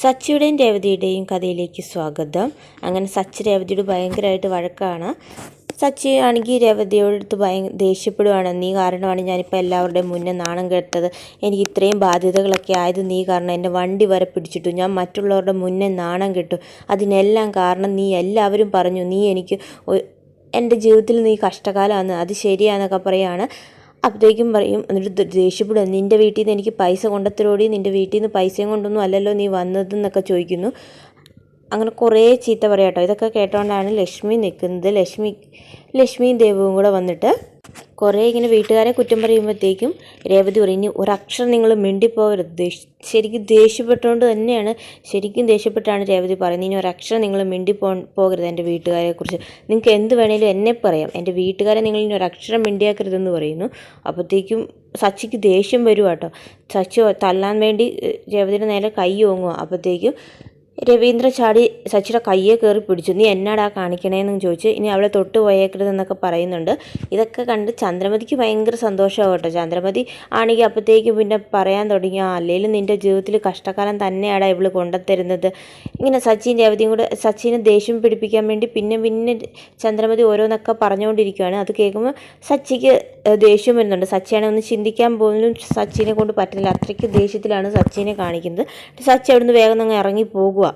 സച്ചിയുടെയും രേവതിയുടെയും കഥയിലേക്ക് സ്വാഗതം. അങ്ങനെ സച്ചി രേവതിയോട് ഭയങ്കരമായിട്ട് വഴക്കാണ്. സച്ചി ആണെങ്കിൽ രേവതിയോട് അടുത്ത് ഭയ ദേഷ്യപ്പെടുവാണ്. നീ കാരണമാണ് ഞാനിപ്പോൾ എല്ലാവരുടെയും മുന്നേ നാണം കെട്ടത് എനിക്ക് ഇത്രയും ബാധ്യതകളൊക്കെ ആയത് നീ കാരണം എന്റെ വണ്ടി വരെ പിടിച്ചിട്ടു. ഞാൻ മറ്റുള്ളവരുടെ മുന്നേ നാണം കെട്ടു. അതിനെല്ലാം കാരണം നീ എല്ലാവരും പറഞ്ഞു നീ എനിക്ക് എന്റെ ജീവിതത്തിൽ നീ കഷ്ടകാലമാണ്. അത് ശരിയാന്നൊക്കെ പറയാണ്. അപ്പോഴത്തേക്കും പറയും. എന്നിട്ട് ദേഷ്യപ്പെടും. നിന്റെ വീട്ടിൽ നിന്ന് എനിക്ക് പൈസ കൊണ്ടത്തരോടി. നിന്റെ വീട്ടിൽ നിന്ന് പൈസയും കൊണ്ടൊന്നും അല്ലല്ലോ നീ വന്നതെന്നൊക്കെ ചോദിക്കുന്നു. അങ്ങനെ കുറേ ചീത്ത പറയാം കേട്ടോ. ഇതൊക്കെ കേട്ടോണ്ടാണ് ലക്ഷ്മി നിൽക്കുന്നത് ലക്ഷ്മി ലക്ഷ്മിയും ദേവവും കൂടെ വന്നിട്ട് കുറേ ഇങ്ങനെ വീട്ടുകാരെ കുറ്റം പറയുമ്പോഴത്തേക്കും രേവതി പറയും ഇനി ഒരക്ഷരം നിങ്ങൾ മിണ്ടിപ്പോകരുത് ശരിക്കും ദേഷ്യപ്പെട്ടുകൊണ്ട് തന്നെയാണ് ശരിക്കും ദേഷ്യപ്പെട്ടാണ് രേവതി പറയുന്നത്. ഇനി ഒരക്ഷരം നിങ്ങൾ മിണ്ടിപ്പോ പോകരുത് എന്റെ വീട്ടുകാരെക്കുറിച്ച് നിങ്ങൾക്ക് എന്ത് വേണേലും എന്നെ പറയാം. എന്റെ വീട്ടുകാരെ നിങ്ങൾ ഇനി ഒരക്ഷരം മിണ്ടിയാക്കരുതെന്ന് പറയുന്നു. അപ്പോഴത്തേക്കും സച്ചിക്ക് ദേഷ്യം വരുവാട്ടോ സച്ചി തല്ലാൻ വേണ്ടി രേവതിയുടെ നേരെ കൈ ഓങ്ങുക അപ്പോഴത്തേക്കും രവീന്ദ്ര ചാടി സച്ചിയുടെ കയ്യെ കയറി പിടിച്ചു. നീ എന്നാടാ കാണിക്കണേന്ന് ചോദിച്ച് ഇനി അവളെ തൊട്ട് പോയേക്കരുതെന്നൊക്കെ പറയുന്നുണ്ട്. ഇതൊക്കെ കണ്ട് ചന്ദ്രമതിക്ക് ഭയങ്കര സന്തോഷമാവും കേട്ടോ. ചന്ദ്രമതി ആണെങ്കിൽ അപ്പോഴത്തേക്കും പിന്നെ പറയാൻ തുടങ്ങി ആ അല്ലെങ്കിലും നിന്റെ ജീവിതത്തിൽ കഷ്ടകാലം തന്നെയാടാ ഇവൾ കൊണ്ടുത്തരുന്നത്. ഇങ്ങനെ സച്ചിൻ രവതിയും കൂടെ സച്ചിനെ ദേഷ്യം പിടിപ്പിക്കാൻ വേണ്ടി പിന്നെ പിന്നെ ചന്ദ്രമതി ഓരോന്നൊക്കെ പറഞ്ഞുകൊണ്ടിരിക്കുകയാണ് അത് കേൾക്കുമ്പോൾ സച്ചിക്ക് ദേഷ്യം വരുന്നുണ്ട്. സച്ചിയാണെ ഒന്ന് ചിന്തിക്കാൻ പോലും സച്ചിനെ കൊണ്ട് പറ്റുന്നില്ല അത്രയ്ക്ക് ദേഷ്യത്തിലാണ് സച്ചിനെ കാണിക്കുന്നത്. സച്ചി അവിടുന്ന് വേഗം അങ്ങ് ഇറങ്ങി പോകുക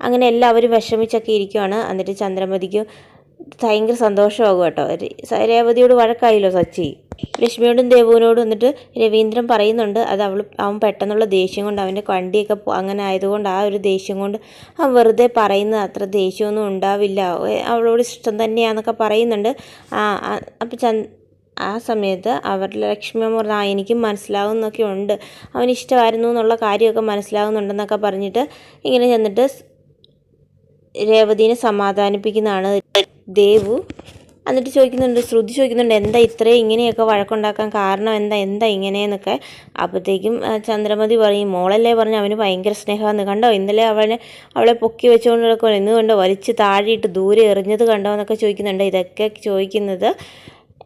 അങ്ങനെ എല്ലാവരും വിഷമിച്ചൊക്കെ ഇരിക്കുവാണ്. എന്നിട്ട് ചന്ദ്രമതിക്ക് ഭയങ്കര സന്തോഷമാകും കേട്ടോ. രേവതിയോട് വഴക്കായില്ലോ സച്ചി. ലക്ഷ്മിയോടും ദേവുവിനോടും എന്നിട്ട് രവീന്ദ്രൻ പറയുന്നുണ്ട് അത് അവൾ അവൻ പെട്ടെന്നുള്ള ദേഷ്യം കൊണ്ട് അവന്റെ വണ്ടിയൊക്കെ അങ്ങനെ ആയതുകൊണ്ട് ആ ഒരു ദേഷ്യം കൊണ്ട് അവൻ വെറുതെ പറയുന്നത് അത്ര ദേഷ്യമൊന്നും ഉണ്ടാവില്ല. അവളോട് ഇഷ്ടം തന്നെയാണെന്നൊക്കെ പറയുന്നുണ്ട്. ആ അപ്പം ചന്ദ് ആ സമയത്ത് അവരുടെ ലക്ഷ്മി എനിക്ക് പറഞ്ഞു ആ എനിക്കും മനസ്സിലാവുന്നൊക്കെ ഉണ്ട്. അവന് ഇഷ്ടമായിരുന്നു എന്നുള്ള കാര്യമൊക്കെ മനസ്സിലാവുന്നുണ്ടെന്നൊക്കെ പറഞ്ഞിട്ട് ഇങ്ങനെ ചെന്നിട്ട് രേവതിനെ സമാധാനിപ്പിക്കുന്നതാണ് ദേവു. എന്നിട്ട് ചോദിക്കുന്നുണ്ട് ശ്രുതി ചോദിക്കുന്നുണ്ട് എന്താ ഇത്രയും ഇങ്ങനെയൊക്കെ വഴക്കുണ്ടാക്കാൻ കാരണം എന്താ? എന്താ ഇങ്ങനെയെന്നൊക്കെ? അപ്പോഴത്തേക്കും ചന്ദ്രമതി പറയും മോളല്ലേ പറഞ്ഞു അവന് ഭയങ്കര സ്നേഹമെന്ന്. കണ്ടോ? ഇന്നലെ അവനെ അവളെ പൊക്കി വെച്ചുകൊണ്ട് നടക്കുമല്ലോ കണ്ടോ? വലിച്ച് താഴെയിട്ട് ദൂരെ എറിഞ്ഞത് കണ്ടോ? എന്നൊക്കെ ചോദിക്കുന്നുണ്ട്. ഇതൊക്കെ ചോദിക്കുന്നത്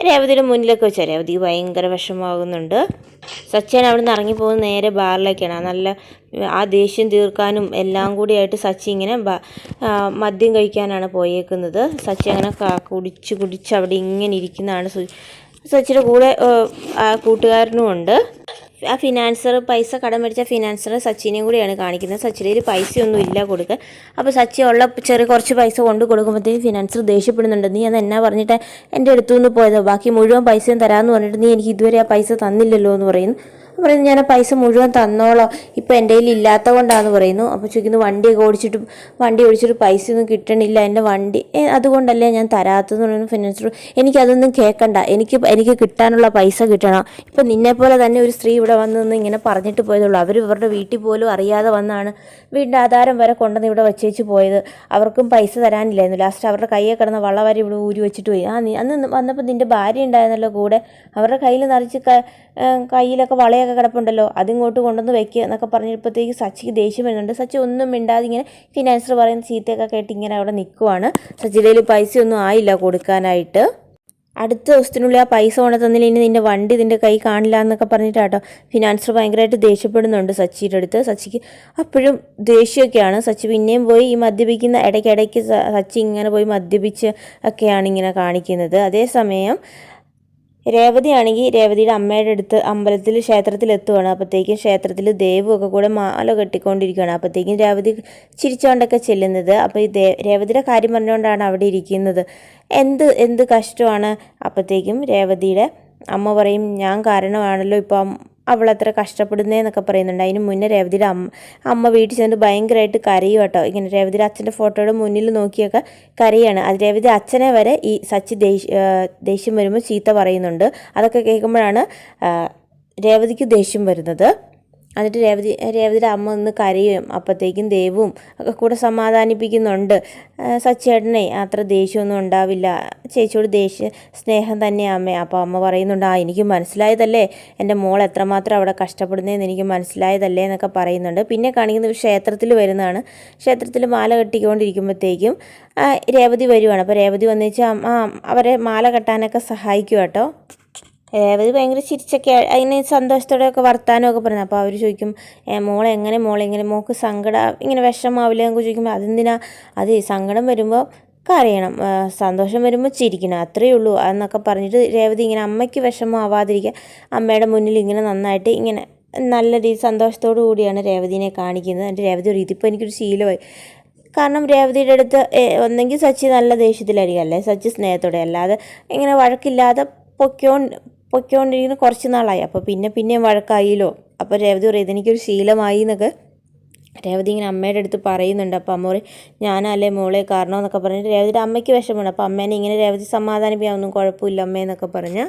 രേവതിയുടെ മുന്നിലൊക്കെ വെച്ചാൽ രേവതി ഭയങ്കര വിഷമമാകുന്നുണ്ട്. സച്ചിൻ അവിടെ നിന്ന് ഇറങ്ങിപ്പോകുന്ന നേരെ ബാറിലേക്കാണ്. നല്ല ആ ദേഷ്യം തീർക്കാനും എല്ലാം കൂടിയായിട്ട് സച്ചി ഇങ്ങനെ മദ്യം കഴിക്കാനാണ് പോയേക്കുന്നത്. സച്ചി അങ്ങനെ കുടിച്ച് കുടിച്ച് അവിടെ ഇങ്ങനെ ഇരിക്കുന്നതാണ് സച്ചിയുടെ കൂടെ ഏഹ്, ആ ഫിനാൻസർ പൈസ കടം മേടിച്ച ഫിനാൻസർ സച്ചിനെയും കൂടിയാണ് കാണിക്കുന്നത്. സച്ചിന്റെ കയ്യിൽ പൈസയൊന്നും ഇല്ല കൊടുക്കുക അപ്പോൾ സച്ചി ഉള്ള ചെറിയ കുറച്ച് പൈസ കൊണ്ട് കൊടുക്കുമ്പോഴത്തേക്കും ഫിനാൻസർ ദേഷ്യപ്പെടുന്നുണ്ട്. നീ അത് എന്നാ പറഞ്ഞിട്ട് എന്റെ അടുത്തു നിന്ന് പോയത്? ബാക്കി മുഴുവൻ പൈസയും തരാമെന്ന് പറഞ്ഞിട്ട് നീ എനിക്ക് ഇതുവരെ ആ പൈസ തന്നില്ലല്ലോ എന്ന് പറയുന്നു. അപ്പോൾ പറയുന്നു ഞാൻ പൈസ മുഴുവൻ തന്നോളോ. ഇപ്പോൾ എന്റെ കയ്യിൽ ഇല്ലാത്ത കൊണ്ടാന്ന് പറയുന്നു. അപ്പോൾ ചോദിക്കുന്നു വണ്ടിയൊക്കെ ഓടിച്ചിട്ട് വണ്ടി ഓടിച്ചിട്ട് പൈസ ഒന്നും കിട്ടണില്ല. എന്റെ വണ്ടി "ഏ, അതുകൊണ്ടല്ലേ ഞാൻ തരാത്തതെന്ന് പറയുന്നു ഫിനാൻസ് എനിക്കതൊന്നും കേൾക്കണ്ട എനിക്ക് എനിക്ക് കിട്ടാനുള്ള പൈസ കിട്ടണം. ഇപ്പം നിന്നെപ്പോലെ തന്നെ ഒരു സ്ത്രീ ഇവിടെ വന്ന് നിന്ന് ഇങ്ങനെ പറഞ്ഞിട്ട് പോയതുള്ളൂ അവർ ഇവരുടെ വീട്ടിൽ പോലും അറിയാതെ വന്നാണ് വീടിന്റെ ആധാരം വരെ കൊണ്ടുവന്ന് ഇവിടെ വെച്ചേച്ച് പോയത്. അവർക്കും പൈസ തരാനില്ലായിരുന്നു. ലാസ്റ്റ് അവരുടെ കയ്യെ കിടന്ന വള വരെ ഇവിടെ ഊരി വെച്ചിട്ട് പോയി. ആ നീ അന്ന് വന്നപ്പോൾ നിന്റെ ഭാര്യ ഉണ്ടായിരുന്നല്ലോ കൂടെ. അവരുടെ കയ്യിൽ നിറച്ച് കയ്യിലൊക്കെ വളയൊക്കെ കിടപ്പുണ്ടല്ലോ അതിങ്ങോട്ട് കൊണ്ടുവന്ന് വെക്കുക എന്നൊക്കെ പറഞ്ഞപ്പോഴത്തേക്ക് സച്ചിക്ക് ദേഷ്യം വരുന്നുണ്ട്. സച്ചി ഒന്നും മിണ്ടാതെ ഇങ്ങനെ ഫിനാൻസർ പറയുന്ന ചീത്തയൊക്കെ കേട്ട് ഇങ്ങനെ അവിടെ നിൽക്കുവാണ് സച്ചിയുടെ കയ്യിൽ പൈസയൊന്നും ആയില്ല കൊടുക്കാനായിട്ട്. അടുത്ത ദിവസത്തിനുള്ളിൽ ആ പൈസ കൊണ്ട് തന്നില്ല ഇനി നിന്റെ വണ്ടി ഇതിന്റെ കൈ കാണില്ല എന്നൊക്കെ പറഞ്ഞിട്ടാട്ടോ ഫിനാൻസർ ഭയങ്കരമായിട്ട് ദേഷ്യപ്പെടുന്നുണ്ട് സച്ചിയുടെ അടുത്ത്. സച്ചിക്ക് അപ്പോഴും ദേഷ്യമൊക്കെയാണ്. സച്ചി പിന്നെയും പോയി ഈ മദ്യപിക്കുന്ന ഇടയ്ക്കിടയ്ക്ക് സച്ചി ഇങ്ങനെ പോയി മദ്യപിച്ച് ഒക്കെയാണ് ഇങ്ങനെ കാണിക്കുന്നത്. അതേസമയം രേവതിയാണെങ്കിൽ രേവതിയുടെ അമ്മയുടെ അടുത്ത് അമ്പലത്തിൽ ക്ഷേത്രത്തിൽ എത്തുവാണ്. അപ്പോഴത്തേക്കും ക്ഷേത്രത്തിൽ ദേവും ഒക്കെ കൂടെ മാല കെട്ടിക്കൊണ്ടിരിക്കുകയാണ് അപ്പോഴത്തേക്കും രേവതി ചിരിച്ചുകൊണ്ടൊക്കെ ചെല്ലുന്നത്. അപ്പോൾ ഈ രേവതിയുടെ കാര്യം പറഞ്ഞുകൊണ്ടാണ് അവിടെ ഇരിക്കുന്നത്. എന്ത് എന്ത് കഷ്ടമാണ്? അപ്പോഴത്തേക്കും രേവതിയുടെ അമ്മ പറയും ഞാൻ കാരണമാണല്ലോ ഇപ്പം അവൾ അത്ര കഷ്ടപ്പെടുന്നതെന്നൊക്കെ പറയുന്നുണ്ട്. അതിന് മുന്നേ രേവതിയുടെ അമ്മ അമ്മ വീട്ടിൽ ചെന്നിട്ട് ഭയങ്കരമായിട്ട് കരയും കേട്ടോ. ഇങ്ങനെ രേവതിയുടെ അച്ഛന്റെ ഫോട്ടോയുടെ മുന്നിൽ നോക്കിയൊക്കെ കരയാണ്. അത് രേവതി അച്ഛനെ വരെ ഈ സച്ചി ദേഷ്യം വരുമ്പോൾ ചീത്ത പറയുന്നുണ്ട്. അതൊക്കെ കേൾക്കുമ്പോഴാണ് രേവതിക്ക് ദേഷ്യം വരുന്നത്. എന്നിട്ട് രേവതി രേവതിയുടെ അമ്മ ഒന്ന് കരയും. അപ്പോഴത്തേക്കും ദേവും ഒക്കെ കൂടെ സമാധാനിപ്പിക്കുന്നുണ്ട്. സച്ചേട്ടനെ അത്ര ദേഷ്യമൊന്നും ഉണ്ടാവില്ല. ചേച്ചിയോട് ദേഷ്യ സ്നേഹം തന്നെയാണ് അമ്മ. അപ്പോൾ അമ്മ പറയുന്നുണ്ട് ആ എനിക്ക് മനസ്സിലായതല്ലേ? എന്റെ മോൾ എത്രമാത്രം അവിടെ കഷ്ടപ്പെടുന്നതെന്ന് എനിക്ക് മനസ്സിലായതല്ലേ? എന്നൊക്കെ പറയുന്നുണ്ട്. പിന്നെ കാണിക്കുന്നത് ക്ഷേത്രത്തിൽ വരുന്നതാണ്. ക്ഷേത്രത്തിൽ മാല കെട്ടിക്കൊണ്ടിരിക്കുമ്പോഴത്തേക്കും രേവതി വരുവാണ്. അപ്പോൾ രേവതി വന്നു വെച്ചാൽ അവരെ മാല കെട്ടാനൊക്കെ സഹായിക്കും കേട്ടോ രേവതി ഭയങ്കര ചിരിച്ചൊക്കെ അതിന് സന്തോഷത്തോടെയൊക്കെ വർത്താനമൊക്കെ പറഞ്ഞു അപ്പോൾ അവർ ചോദിക്കും "ഏ, മോളെ എങ്ങനെ മോളെ എങ്ങനെ മോൾക്ക് സങ്കടം ഇങ്ങനെ വിഷമാവില്ല എന്നൊക്കെ ചോദിക്കുമ്പോൾ അതെന്തിനാ? അത് സങ്കടം വരുമ്പോൾ കരയണം സന്തോഷം വരുമ്പോൾ ചിരിക്കണം അത്രയേ ഉള്ളൂ. എന്നൊക്കെ പറഞ്ഞിട്ട് രേവതി ഇങ്ങനെ അമ്മയ്ക്ക് വിഷമമാവാതിരിക്കുക അമ്മയുടെ മുന്നിൽ ഇങ്ങനെ നന്നായിട്ട് ഇങ്ങനെ നല്ല രീതി സന്തോഷത്തോടു കൂടിയാണ് രേവതിനെ കാണിക്കുന്നത്. എന്റെ രേവതി ഒരു ഇതിപ്പോൾ എനിക്കൊരു ശീലമായി. കാരണം രേവതിയുടെ അടുത്ത് ഒന്നെങ്കിൽ സച്ചി നല്ല ദേഷ്യത്തിലായിരിക്കും. അല്ലേ? സച്ചി സ്നേഹത്തോടെ അല്ലാതെ ഇങ്ങനെ വഴക്കില്ലാതെ പൊക്കോണ്ട് പൊക്കോണ്ടിരിക്കുന്ന കുറച്ച് നാളായി. അപ്പോൾ പിന്നെ പിന്നെയും വഴക്കായില്ലോ. അപ്പോൾ രേവതി പറയും ഇതെനിക്കൊരു ശീലമായി എന്നൊക്കെ. രേവതി ഇങ്ങനെ അമ്മയുടെ അടുത്ത് പറയുന്നുണ്ട്. അപ്പോൾ അമ്മ പറയും ഞാനല്ലേ മോളെ കാരണം എന്നൊക്കെ പറഞ്ഞിട്ട് രേവതിയുടെ അമ്മയ്ക്ക് വിഷമമുണ്ട്. അപ്പോൾ അമ്മേനെ ഇങ്ങനെ രേവതി സമാധാനിപ്പിക്കാൻ ഒന്നും കുഴപ്പമില്ല അമ്മയെന്നൊക്കെ പറഞ്ഞ്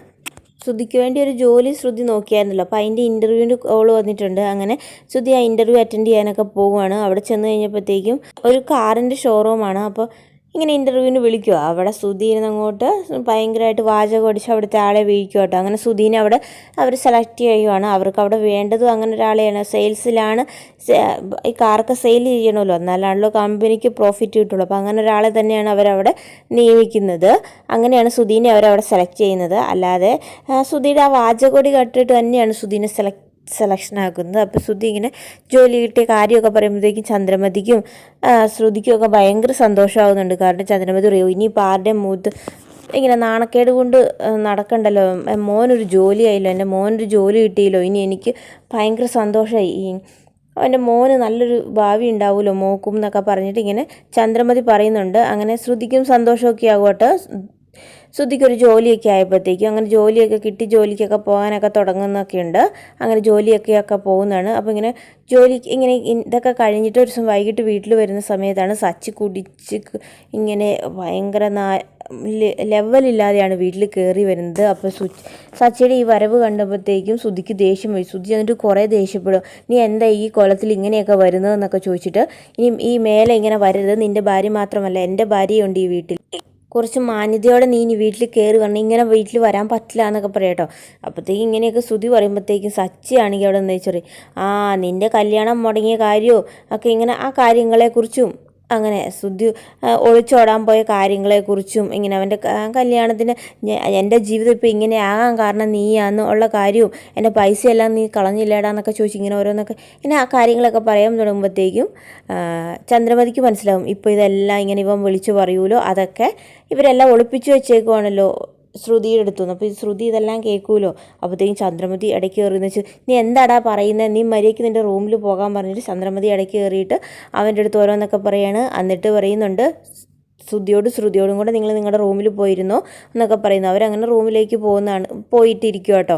ശ്രുതിക്ക് വേണ്ടി ഒരു ജോലി ശ്രുതി നോക്കിയായിരുന്നല്ലോ. അപ്പോൾ അതിന്റെ ഇന്റർവ്യൂവിന്റെ കോൾ വന്നിട്ടുണ്ട്. അങ്ങനെ ശ്രുതി ആ ഇന്റർവ്യൂ അറ്റൻഡ് ചെയ്യാനൊക്കെ പോവുകയാണ്. അവിടെ ചെന്ന് കഴിഞ്ഞപ്പോഴത്തേക്കും ഒരു കാറിന്റെ ഷോറൂമാണ്. അപ്പോൾ ഇങ്ങനെ ഇന്റർവ്യൂവിന് വിളിക്കുക അവിടെ സുധീനെ അങ്ങോട്ട് ഭയങ്കരമായിട്ട് വാചകം അടിച്ച് അവിടുത്തെ ആളെ വീഴിക്കുക കേട്ടോ അങ്ങനെ സുധീനെ അവിടെ അവർ സെലക്ട് ചെയ്യുവാണ്. അവർക്ക് അവിടെ വേണ്ടതും അങ്ങനെ ഒരാളെയാണ്. സെയിൽസിലാണ് ഈ കാർക്ക് സെയിൽ ചെയ്യണമല്ലോ. എന്നാലാണല്ലോ കമ്പനിക്ക് പ്രോഫിറ്റ് കിട്ടുള്ളൂ. അപ്പോൾ അങ്ങനെ ഒരാളെ തന്നെയാണ് അവരവിടെ നിയമിക്കുന്നത്. അങ്ങനെയാണ് സുധീനെ അവരവിടെ സെലക്ട് ചെയ്യുന്നത്. അല്ലാതെ സുധിയുടെ ആ വാചകൊടി കട്ടിട്ട് തന്നെയാണ് സുധീനെ സെലക്ട് സെലക്ഷൻ ആക്കുന്നത്. അപ്പോൾ ശ്രുതി ഇങ്ങനെ ജോലി കിട്ടിയ കാര്യമൊക്കെ പറയുമ്പോഴത്തേക്കും ചന്ദ്രമതിക്കും ശ്രുതിക്കും ഒക്കെ ഭയങ്കര സന്തോഷമാകുന്നുണ്ട് കാരണം ചന്ദ്രമതി പറയും ഇനിയിപ്പോൾ ആരുടെ മൂത്ത് ഇങ്ങനെ നാണക്കേട് കൊണ്ട് നടക്കണ്ടല്ലോ? മോനൊരു ജോലി ആയില്ലോ? എന്റെ മോനൊരു ജോലി കിട്ടിയില്ലോ? ഇനി എനിക്ക് ഭയങ്കര സന്തോഷമായി. അവന്റെ മോന് നല്ലൊരു ഭാവി ഉണ്ടാവുമല്ലോ മോക്കും എന്നൊക്കെ പറഞ്ഞിട്ട് ഇങ്ങനെ ചന്ദ്രമതി പറയുന്നുണ്ട്. അങ്ങനെ ശ്രുതിക്കും സന്തോഷമൊക്കെ ആകുമട്ടെ ശ്രുതിക്ക് ഒരു ജോലിയൊക്കെ ആയപ്പോഴത്തേക്കും അങ്ങനെ ജോലിയൊക്കെ കിട്ടി ജോലിക്കൊക്കെ പോകാനൊക്കെ തുടങ്ങുന്നൊക്കെ ഉണ്ട് അങ്ങനെ ജോലിയൊക്കെ ഒക്കെ പോകുന്നതാണ്. അപ്പോൾ ഇങ്ങനെ ജോലി ഇങ്ങനെ ഇതൊക്കെ കഴിഞ്ഞിട്ട് ഒരു ദിവസം വൈകിട്ട് വീട്ടിൽ വരുന്ന സമയത്താണ് സച്ചി കുടിച്ച് ഇങ്ങനെ ഭയങ്കര നാ ലെവലില്ലാതെയാണ് വീട്ടിൽ കയറി വരുന്നത്. അപ്പോൾ സു സച്ചിയുടെ ഈ വരവ് കണ്ടപ്പോഴത്തേക്കും സുധിക്ക് ദേഷ്യം വരും. സുധി എന്നിട്ട് കുറേ ദേഷ്യപ്പെടും. നീ എന്താ ഈ കുളത്തിൽ ഇങ്ങനെയൊക്കെ വരുന്നതെന്നൊക്കെ ചോദിച്ചിട്ട് ഇനി ഈ മേലെ ഇങ്ങനെ വരരുത്. നിന്റെ ഭാര്യ മാത്രമല്ല എന്റെ ഭാര്യയുണ്ട് ഈ വീട്ടിൽ. കുറച്ച് മാന്യതയോടെ നീ ഇനി വീട്ടിൽ കയറി വരണം ഇങ്ങനെ വീട്ടിൽ വരാൻ പറ്റില്ല എന്നൊക്കെ പറയാം കേട്ടോ അപ്പോഴത്തേക്കും ഇങ്ങനെയൊക്കെ സ്തുതി പറയുമ്പോഴത്തേക്കും സച്ചിയാണെങ്കിൽ അവിടെ നിന്ന് വെച്ചറി ആ നിന്റെ കല്യാണം മുടങ്ങിയ കാര്യമോ ഒക്കെ ഇങ്ങനെ ആ കാര്യങ്ങളെക്കുറിച്ചും അങ്ങനെ ശ്രുതി ഒളിച്ചോടാൻ പോയ കാര്യങ്ങളെക്കുറിച്ചും ഇങ്ങനെ അവന്റെ കല്യാണത്തിന് എന്റെ ജീവിതം ഇപ്പോൾ ഇങ്ങനെ ആകാൻ കാരണം നീയാന്ന് ഉള്ള കാര്യവും എന്റെ പൈസയെല്ലാം നീ കളഞ്ഞില്ലേടാന്നൊക്കെ ചോദിച്ച് ഇങ്ങനെ ഓരോന്നൊക്കെ ഇങ്ങനെ ആ കാര്യങ്ങളൊക്കെ പറയാൻ തുടങ്ങുമ്പോഴത്തേക്കും ചന്ദ്രമതിക്ക് മനസ്സിലാവും ഇപ്പോൾ ഇതെല്ലാം ഇങ്ങനെ ഇവൻ വിളിച്ചു പറയൂലോ അതൊക്കെ ഇവരെല്ലാം ഒളിപ്പിച്ചു വെച്ചേക്കുവാണല്ലോ ശ്രുതിയുടെ അടുത്തു നിന്ന് അപ്പോൾ ഈ ശ്രുതി ഇതെല്ലാം കേൾക്കുമല്ലോ അപ്പോഴത്തേക്കും ചന്ദ്രമതി ഇടയ്ക്ക് കയറിയെന്ന് വെച്ച് നീ എന്താടാ പറയുന്നത് നീ മര്യാദയ്ക്ക് നിന്റെ റൂമിൽ പോകാൻ പറഞ്ഞിട്ട് ചന്ദ്രമതി ഇടയ്ക്ക് കയറിയിട്ട് അവന്റെ അടുത്ത് ഓരോന്നൊക്കെ പറയാണ്. എന്നിട്ട് പറയുന്നുണ്ട് ശ്രുതിയോട് ശ്രുതിയോടും കൂടെ നിങ്ങൾ നിങ്ങളുടെ റൂമിൽ പോയിരുന്നോ? എന്നൊക്കെ പറയുന്നു. അവരങ്ങനെ റൂമിലേക്ക് പോകുന്നതാണ് പോയിട്ടിരിക്കുക കേട്ടോ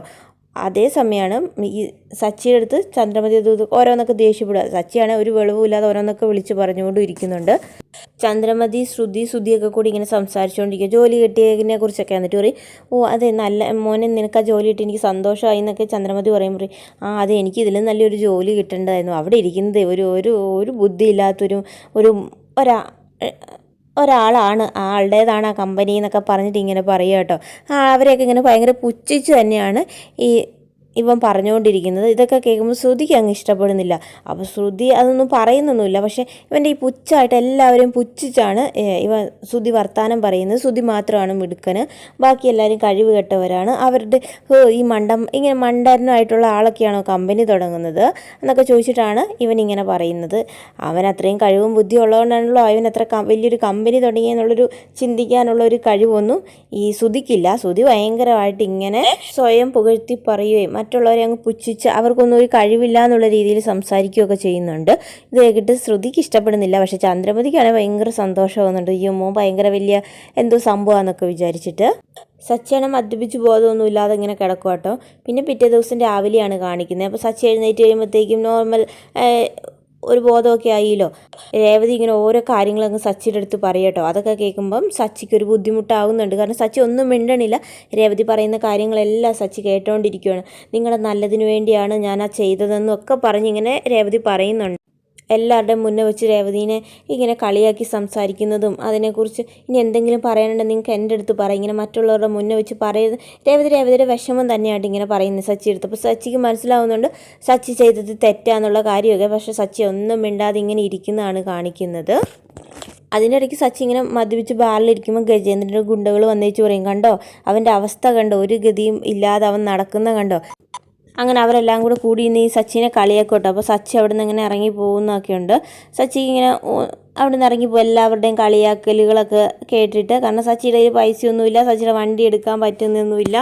അതേ സമയമാണ് ഈ സച്ചിയുടെ അടുത്ത് ചന്ദ്രമതി ദൂത് ഓരോന്നൊക്കെ ദേഷ്യപ്പെടുക. സച്ചിയാണ് ഒരു വെളിവുമില്ലാതെ ഓരോന്നൊക്കെ വിളിച്ച് പറഞ്ഞുകൊണ്ടും ഇരിക്കുന്നുണ്ട്. ചന്ദ്രമതി ശ്രുതി ശ്രുതിയൊക്കെ കൂടി ഇങ്ങനെ സംസാരിച്ചുകൊണ്ടിരിക്കുക ജോലി കിട്ടിയതിനെ കുറിച്ചൊക്കെ എന്നിട്ട് പറയും ഓ അതെ നല്ല മോനെ നിനക്ക് ആ ജോലി കിട്ടി എനിക്ക് സന്തോഷമായി എന്നൊക്കെ ചന്ദ്രമതി പറയും. പറയും ആ അതെ എനിക്ക് ഇതിലും നല്ലൊരു ജോലി കിട്ടേണ്ടതായിരുന്നു അവിടെ ഇരിക്കുന്നത് ഒരു ഒരു ഒരു ബുദ്ധിയില്ലാത്തൊരു ഒരു ഒരാ ഒരാളാണ് ആളുടേതാണ് ആ കമ്പനി എന്നൊക്കെ പറഞ്ഞിട്ട് ഇങ്ങനെ പറയുക കേട്ടോ. അവരെയൊക്കെ ഇങ്ങനെ ഭയങ്കര പുച്ഛിച്ച് തന്നെയാണ് ഈ ഇവൻ പറഞ്ഞുകൊണ്ടിരിക്കുന്നത് ഇതൊക്കെ കേൾക്കുമ്പോൾ ശ്രുതിക്ക് അങ്ങ് ഇഷ്ടപ്പെടുന്നില്ല. അപ്പോൾ ശ്രുതി അതൊന്നും പറയുന്നൊന്നുമില്ല. പക്ഷേ ഇവന്റെ ഈ പുച്ഛമായിട്ട് എല്ലാവരും പുച്ഛിച്ചാണ് ഇവ ഇവൻ ശ്രുതി വർത്താനം പറയുന്നത്. ശ്രുതി മാത്രമാണ് മിടുക്കന്. ബാക്കി എല്ലാവരും കഴിവ് കെട്ടവരാണ് അവരുടെ ഈ മണ്ടം ഇങ്ങനെ മണ്ടനായിട്ടുള്ള ആളൊക്കെയാണോ കമ്പനി തുടങ്ങുന്നത് എന്നൊക്കെ ചോദിച്ചിട്ടാണ് ഇവൻ ഇങ്ങനെ പറയുന്നത്. അവൻ അത്രയും കഴിവും ബുദ്ധിയും ഉള്ളതുകൊണ്ടാണല്ലോ അവൻ അത്ര വലിയൊരു കമ്പനി തുടങ്ങിയെന്നുള്ളൊരു ചിന്തിക്കാനുള്ള ഒരു കഴിവൊന്നും ഈ ശ്രുതിക്കില്ല. ശ്രുതി ഭയങ്കരമായിട്ട് ഇങ്ങനെ സ്വയം പുകഴ്ത്തി പറയുകയും മറ്റുള്ളവരെ അങ്ങ് പുച്ഛിച്ച് അവർക്കൊന്നും ഒരു കഴിവില്ല എന്നുള്ള രീതിയിൽ സംസാരിക്കുകയൊക്കെ ചെയ്യുന്നുണ്ട്. ഇത് കേട്ടിട്ട് ശ്രുതിക്ക് ഇഷ്ടപ്പെടുന്നില്ല. പക്ഷേ ചന്ദ്രമതിക്കാണെങ്കിൽ ഭയങ്കര സന്തോഷമാകുന്നുണ്ട് ഈ മോൻ ഭയങ്കര വലിയ എന്തോ സംഭവമാണെന്നൊക്കെ വിചാരിച്ചിട്ട്. സച്ചേനെ മദ്യപിച്ച് ബോധമൊന്നും ഇല്ലാതെ ഇങ്ങനെ കിടക്കും കേട്ടോ പിന്നെ പിറ്റേ ദിവസം രാവിലെയാണ് കാണിക്കുന്നത്. അപ്പോൾ സച്ചി എഴുന്നേറ്റ് കഴിയുമ്പോഴത്തേക്കും നോർമൽ ഒരു ബോധമൊക്കെ ആയില്ലോ? രേവതി ഇങ്ങനെ ഓരോ കാര്യങ്ങളങ്ങ് സച്ചിയുടെ അടുത്ത് പറയട്ടോ അതൊക്കെ കേൾക്കുമ്പം സച്ചിക്ക് ഒരു ബുദ്ധിമുട്ടാവുന്നുണ്ട്. കാരണം സച്ചി ഒന്നും മിണ്ടണില്ല. രേവതി പറയുന്ന കാര്യങ്ങളെല്ലാം സച്ചി കേട്ടോണ്ടിരിക്കുകയാണ് നിങ്ങളുടെ നല്ലതിനു വേണ്ടിയാണ് ഞാൻ ആ ചെയ്തതെന്നൊക്കെ പറഞ്ഞിങ്ങനെ രേവതി പറയുന്നുണ്ട്. എല്ലാവരുടെയും മുന്നേ വെച്ച് രേവതീനെ ഇങ്ങനെ കളിയാക്കി സംസാരിക്കുന്നതും അതിനെക്കുറിച്ച് ഇനി എന്തെങ്കിലും പറയാനുണ്ടെങ്കിൽ നിങ്ങൾക്ക് എന്റെ അടുത്ത് പറയും ഇങ്ങനെ മറ്റുള്ളവരുടെ മുന്നേ വെച്ച് പറയുന്നത് രേവതി രേവതിയുടെ വിഷമം തന്നെയായിട്ട് ഇങ്ങനെ പറയുന്നത് സച്ചി എടുത്ത് അപ്പോൾ സച്ചിക്ക് മനസ്സിലാവുന്നുണ്ട് സച്ചി ചെയ്തത് തെറ്റാന്നുള്ള കാര്യമൊക്കെ. പക്ഷേ സച്ചി ഒന്നും മിണ്ടാതെ ഇങ്ങനെ ഇരിക്കുന്നതാണ് കാണിക്കുന്നത്. അതിന്റെ ഇടയ്ക്ക് സച്ചി ഇങ്ങനെ മദ്യപിച്ച് ബാറിലിരിക്കുമ്പോൾ ഗജേന്ദ്രന്റെ ഗുണ്ടകൾ വന്നേച്ച് പറയും. കണ്ടോ? അവന്റെ അവസ്ഥ കണ്ടോ? ഒരു ഗതിയും ഇല്ലാതെ അവൻ നടക്കുന്ന കണ്ടോ? അങ്ങനെ അവരെല്ലാം കൂടെ കൂടി ഇന്ന് ഈ സച്ചിനെ കളിയാക്കോട്ടെ അപ്പോൾ സച്ചി അവിടെ നിന്ന് ഇങ്ങനെ ഇറങ്ങി പോകുന്നൊക്കെയുണ്ട് സച്ചി ഇങ്ങനെ അവിടെ നിന്ന് ഇറങ്ങി പോകും എല്ലാവരുടെയും കളിയാക്കലുകളൊക്കെ കേട്ടിട്ട്. കാരണം സച്ചിയുടെ കയ്യിൽ പൈസയൊന്നുമില്ല. സച്ചിയുടെ വണ്ടി എടുക്കാൻ പറ്റുന്നൊന്നുമില്ല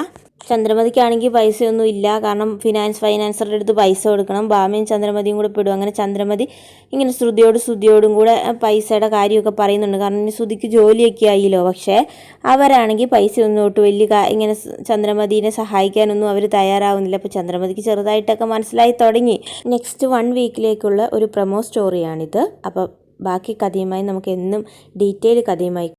ചന്ദ്രമതിക്കാണെങ്കിൽ പൈസയൊന്നും ഇല്ല. കാരണം ഫിനാൻസ് ഫൈനാൻസറുടെ അടുത്ത് പൈസ കൊടുക്കണം. ഭാമയും ചന്ദ്രമതിയും കൂടെ പെടും. അങ്ങനെ ചന്ദ്രമതി ഇങ്ങനെ ശ്രുതിയോട് ശ്രുതിയോടും കൂടെ പൈസയുടെ കാര്യമൊക്കെ പറയുന്നുണ്ട്. കാരണം ശ്രുതിക്ക് ജോലിയൊക്കെ ആയില്ലോ. പക്ഷേ അവരാണെങ്കിൽ പൈസ ഒന്നും ഒട്ട് വലിയ ഇങ്ങനെ ചന്ദ്രമതിനെ സഹായിക്കാനൊന്നും അവർ തയ്യാറാവുന്നില്ല. അപ്പോൾ ചന്ദ്രമതിക്ക് ചെറുതായിട്ടൊക്കെ മനസ്സിലായി തുടങ്ങി. നെക്സ്റ്റ് വൺ വീക്കിലേക്കുള്ള ഒരു പ്രൊമോ സ്റ്റോറിയാണിത് അപ്പോൾ ബാക്കി കഥയുമായി നമുക്ക് എന്നും ഡീറ്റെയിൽ കഥയുമായി